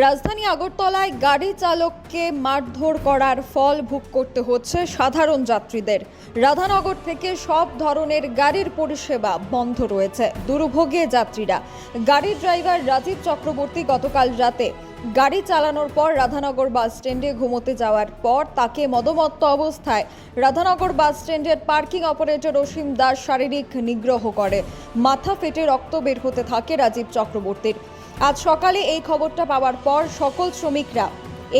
রাজধানী আগরতলায় গাড়ি চালককে মারধর করার ফল ভোগ করতে হচ্ছে সাধারণ যাত্রীদের। রাধানগর থেকে সব ধরনের গাড়ির পরিষেবা বন্ধ রয়েছে। দুর্ভোগে যাত্রীরা। গাড়ির ড্রাইভার রাজীব চক্রবর্তী গতকাল রাতে গাড়ি চালানোর পর রাধানগর বাস স্ট্যান্ডে ঘুমোতে যাওয়ার পর তাকে মদমত্ত অবস্থায় রাধানগর বাস স্ট্যান্ডের পার্কিং অপারেটর অসীম দাস শারীরিক নিগ্রহ করে। মাথা ফেটে রক্ত বের হতে থাকে রাজীব চক্রবর্তীর। আজ সকালে এই খবরটা পাওয়ার পর সকল শ্রমিকরা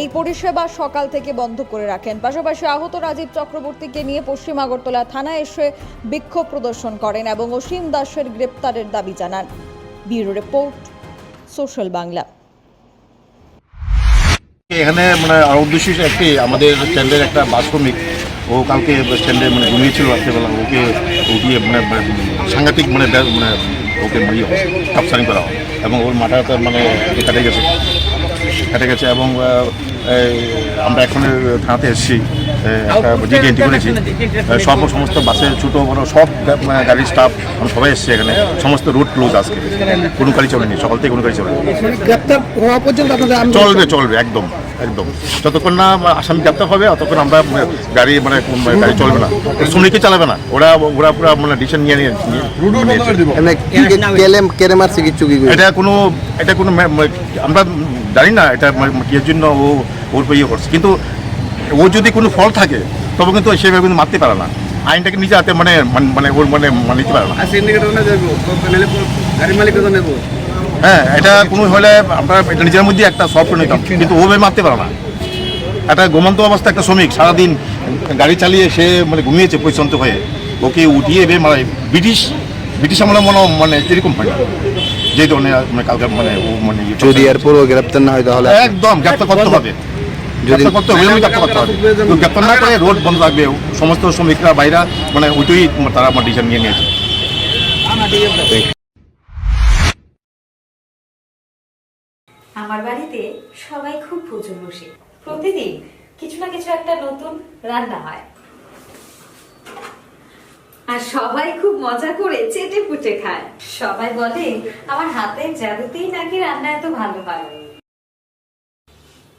এই পরিষেবা সকাল থেকে বন্ধ করে রাখেন। পাশাপাশি আহত রাজীব চক্রবর্তীকে নিয়ে পশ্চিম আগরতলা থানায় এসে বিক্ষোভ প্রদর্শন করেন এবং অসীম দাসের গ্রেপ্তারের দাবি জানান। Bureau report, social Bangla. এখানে মানে উদ্দেশ্য একটি আমাদের স্ট্যান্ডের একটা বাস শ্রমিক, ও কালকে স্ট্যান্ডে মানে ঘুমিয়েছিল রাত্রেবেলা। ওকে উঠিয়ে মানে সাংঘাতিক মানে মানে ওকে মারিয়ে কাপসানি করা হয় এবং ওর মাথাটা মানে কেটে গেছে কেটে গেছে এবং আমরা এখন থানাতে এসেছি। একটা এন্ট্রি করেছি। সব সমস্ত বাসে ছোটো বড় সব মানে গাড়ির স্টাফ আমরা সবাই এসছে এখানে। সমস্ত রুট ক্লোজ আজকে। কোনো গাড়ি চলেনি সকাল থেকে কোনো গাড়ি চলেনি। গ্রেপ্তার হওয়া পর্যন্ত আপনাদের আন্দোলন চলবে চলবে একদম একদম। যতক্ষণ না আসামি গ্রেপ্তার হবে ততক্ষণ আমরা মানে গাড়ি মানে মানে গাড়ি চলবে না। শ্রমিকই চালাবে না। ওরা ওরা পুরো মানে ডিসিশন নিয়ে নিয়ে। মানে? এটা কোনো এটা কোনো মে- মে- আমরা জানি না এটা মানে কি জন্য ও ওর ইয়ে করছে কিন্তু ও যদি কোনো ফল থাকে তবে কিন্তু সেভাবে কিন্তু মারতে পারে না। আইনটাকে নিজে হাতে মানে মানে- মানে ওর মানে মানে নিতে পারে না। হ্যাঁ এটা কোনো হলে আমরা এটা নিজের মধ্যে একটা করে নিতাম কিন্তু ওভাবে মারতে পারে না। একটা ঘুমন্ত অবস্থা একটা শ্রমিক সারাদিন গাড়ি চালিয়ে সে মানে ঘুমিয়েছে পরিশ্রান্ত হয়ে। ওকে উঠিয়ে বে মানে ব্রিটিশ ব্রিটিশ আমলে মনে মানে এরকম হয় যে ধরনের মানে কালকে মানে ও মানে ইয়ে। যদি এরপরও গ্রেপ্তার না হয় তাহলে একদম গ্রেপ্তার করতে হবে। যদি গ্রেপ্তার করতে হবে এমনি গ্রেপ্তার করতে হবে। তো গ্রেপ্তার না করে রোড বন্ধ থাকবে সমস্ত শ্রমিকরা বাইরা মানে ওইটাই তারা আমার ডিসিশন নিয়ে নিয়েছে। আমার বাড়িতে সবাই খুব বসে। প্রতিদিন কিছু না কিছু একটা নতুন রান্না হয়। আর সবাই খুব মজা করে চেটে পুটে খায়। সবাই বলে আমার হাতের জাদুতেই নাকি রান্না এত ভালো হয়?